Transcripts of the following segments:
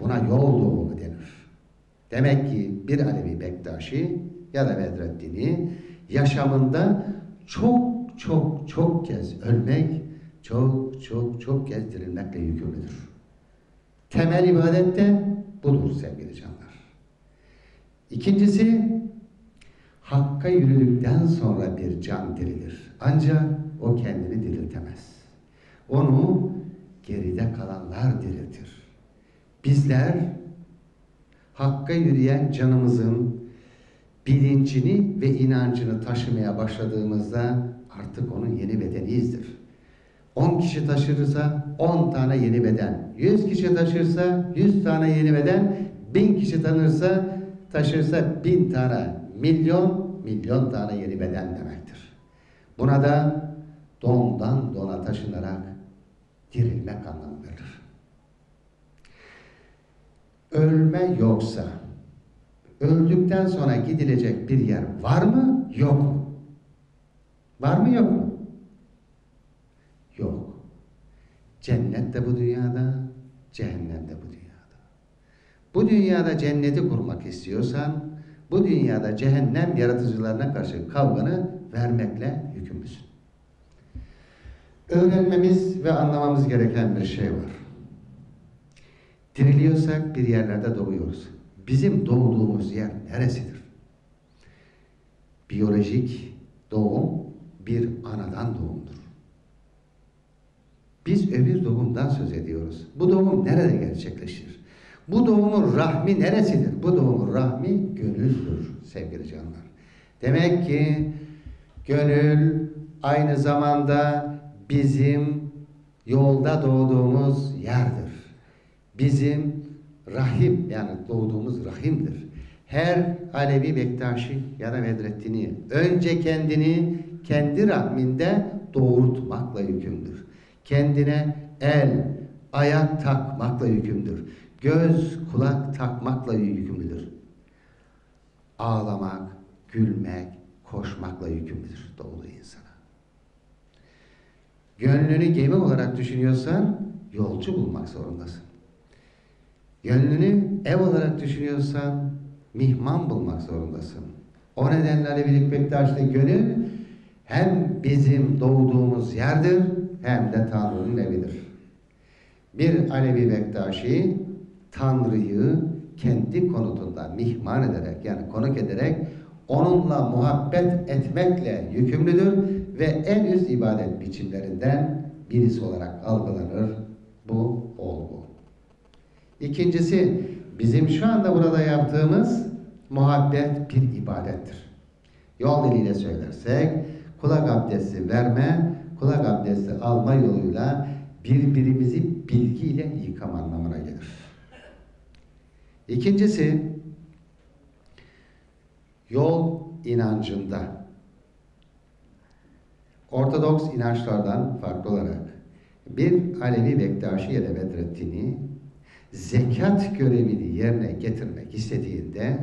Buna yol doğumu denir. Demek ki bir Alevi Bektaşi ya da Bedreddin'i yaşamında çok çok çok kez ölmek, çok çok çok kez dirilmekle yükümlüdür. Temel ibadet de budur sevgili canlar. İkincisi, Hakka yürüdükten sonra bir can dirilir. Ancak o kendini diriltemez. Onu geride kalanlar diriltir. Bizler Hakka yürüyen canımızın bilincini ve inancını taşımaya başladığımızda artık onun yeni bedeniyizdir. 10 kişi taşırsa 10 tane yeni beden, 100 kişi taşırsa 100 tane yeni beden, 1000 kişi tanırsa taşırsa 1000 tane, milyon, milyon tane yeni beden demektir. Buna da dondan dona taşınarak dirilmek anlamı verir. Ölme yoksa, öldükten sonra gidilecek bir yer var mı, yok mu? Var mı, yok mu? Yok. Cennet de bu dünyada, cehennem de bu dünyada. Bu dünyada cenneti kurmak istiyorsan, bu dünyada cehennem yaratıcılarına karşı kavganı vermekle yükümlüsün. Öğrenmemiz ve anlamamız gereken bir şey var. Diriliyorsak bir yerlerde doğuyoruz. Bizim doğduğumuz yer neresidir? Biyolojik doğum bir anadan doğumdur. Biz öbür doğumdan söz ediyoruz. Bu doğum nerede gerçekleşir? Bu doğumun rahmi neresidir? Bu doğumun rahmi gönüldür sevgili canlar. Demek ki gönül aynı zamanda bizim yolda doğduğumuz yerdir. Bizim rahim yani doğduğumuz rahimdir. Her Alevi Bektaşi ya da Vedrettini önce kendini kendi rahminde doğurtmakla yükümdür. Kendine el, ayak takmakla yükümdür. Göz, kulak takmakla yükümlüdür. Ağlamak, gülmek, koşmakla yükümlüdür doğulu insana. Gönlünü gemi olarak düşünüyorsan yolcu bulmak zorundasın. Gönlünü ev olarak düşünüyorsan mihman bulmak zorundasın. O nedenle Alevilik Bektaş'ta gönül hem bizim doğduğumuz yerdir hem de Tanrı'nın evidir. Bir Alevi Bektaşi Tanrı'yı kendi konutunda mihman ederek yani konuk ederek onunla muhabbet etmekle yükümlüdür ve en üst ibadet biçimlerinden birisi olarak algılanır. İkincisi bizim şu anda burada yaptığımız muhabbet bir ibadettir. Yol diliyle söylersek kulak abdesti verme, kulak abdesti alma yoluyla birbirimizi bilgiyle yıkama anlamına gelir. İkincisi yol inancında Ortodoks inançlardan farklı olarak bir Alevi Bektaşi ya da Bedreddin'i zekat görevini yerine getirmek istediğinde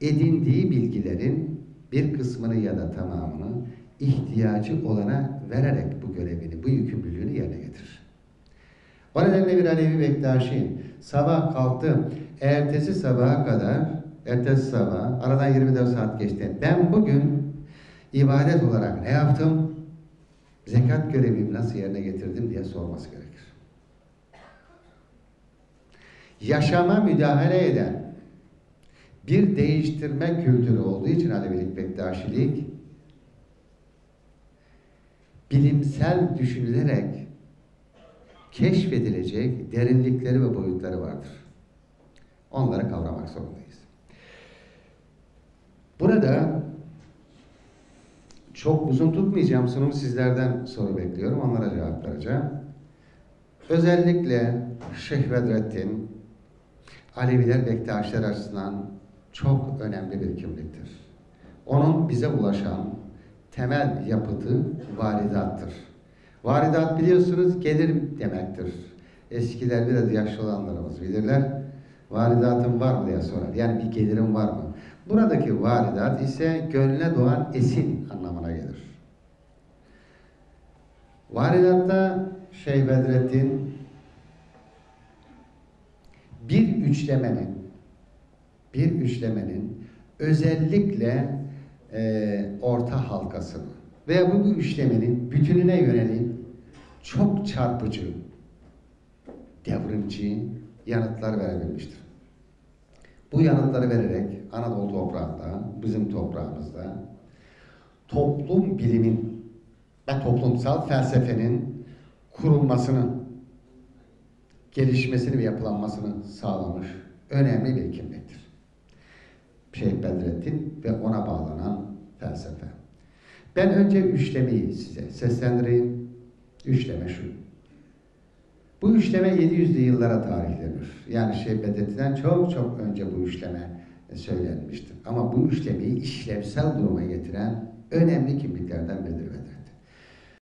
edindiği bilgilerin bir kısmını ya da tamamını ihtiyacı olana vererek bu görevini, bu yükümlülüğünü yerine getirir. O nedenle bir Alevi Bektaşi sabah kalktı, ertesi sabaha kadar, ertesi sabah, aradan 24 saat geçti. Ben bugün ibadet olarak ne yaptım? Zekat görevimi nasıl yerine getirdim diye sorması gerekir. Yaşama müdahale eden bir değiştirme kültürü olduğu için Alevilik Bektaşilik bilimsel düşünülerek keşfedilecek derinlikleri ve boyutları vardır. Onları kavramak zorundayız. Burada çok uzun tutmayacağım sunumu sizlerden soru bekliyorum. Onlara cevap vereceğim. Özellikle Şeyh Bedrettin Aleviler Bektaşlar açısından çok önemli bir kimliktir. Onun bize ulaşan temel yapıtı varidattır. Varidat biliyorsunuz gelir demektir. Eskiler biraz yaşlı olanlarımız bilirler. Varidatın var mı diye sorar. Yani bir gelirim var mı? Buradaki varidat ise gönlüne doğan esin anlamına gelir. Varidatta Şeyh Bedrettin üçlemenin bir üçlemenin özellikle e, orta halkasını veya bu, bu üçlemenin bütününe yönelik çok çarpıcı, devrimci yanıtlar verebilmiştir. Bu yanıtları vererek Anadolu toprağında, bizim toprağımızda toplum bilimin ve toplumsal felsefenin kurulmasını, gelişmesini ve yapılanmasını sağlamış önemli bir kimliktir. Şeyh Bedrettin ve ona bağlanan felsefe. Ben önce üçlemeyi size seslendireyim. Üçleme şu. Bu üçleme 700'lü yıllara tarihlenir. Yani Şeyh Bedrettin'den çok çok önce bu üçleme söylenmiştir. Ama bu üçlemeyi işlevsel duruma getiren önemli kimliklerden biridir Bedrettin.